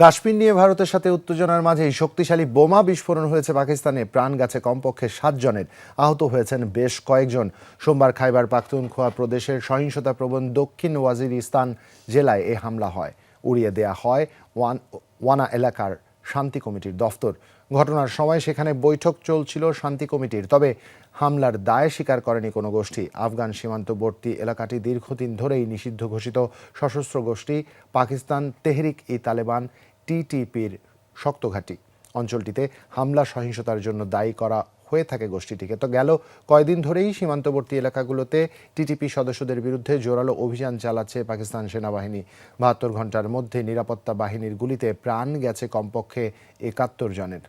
কাশ্মীর নিয়ে ভারতের সাথে উত্তেজনার মাঝেই শক্তিশালী বোমা বিস্ফোরণ হয়েছে পাকিস্তানে। প্রাণ গেছে কমপক্ষে সাতজনের আহত হয়েছেন বেশ কয়েকজন। সোমবার খাইবার পাখতুনখোয়া প্রদেশের সহিংসতা প্রবণ দক্ষিণ ওয়াজিরিস্তান জেলায় এ হামলা হয়। উড়িয়ে দেয়া হয় ওয়ানা এলাকার শান্তি কমিটির দফতর। ঘটনার সময় সেখানে বৈঠক চলছিল শান্তি কমিটির, তবে হামলার দায় স্বীকার করেনি কোনো গোষ্ঠী। আফগান সীমান্তবর্তী এলাকাটি দীর্ঘদিন ধরেই নিষিদ্ধ ঘোষিত সশস্ত্র গোষ্ঠী পাকিস্তান, তেহরিক ই তালেবান টিটিপির শক্ত ঘাঁটি। অঞ্চলটিতে হামলা সহিংসতার জন্য দায়ী করা হয়ে থাকে গোষ্ঠীটিকে। তো গেল কয়দিন ধরেই সীমান্তবর্তী এলাকাগুলোতে টিটিপি সদস্যদের বিরুদ্ধে জোরালো অভিযান চালাচ্ছে পাকিস্তান সেনাবাহিনী। বাহাত্তর ঘণ্টার মধ্যে নিরাপত্তা বাহিনীর গুলিতে প্রাণ গেছে কমপক্ষে একাত্তর জনের।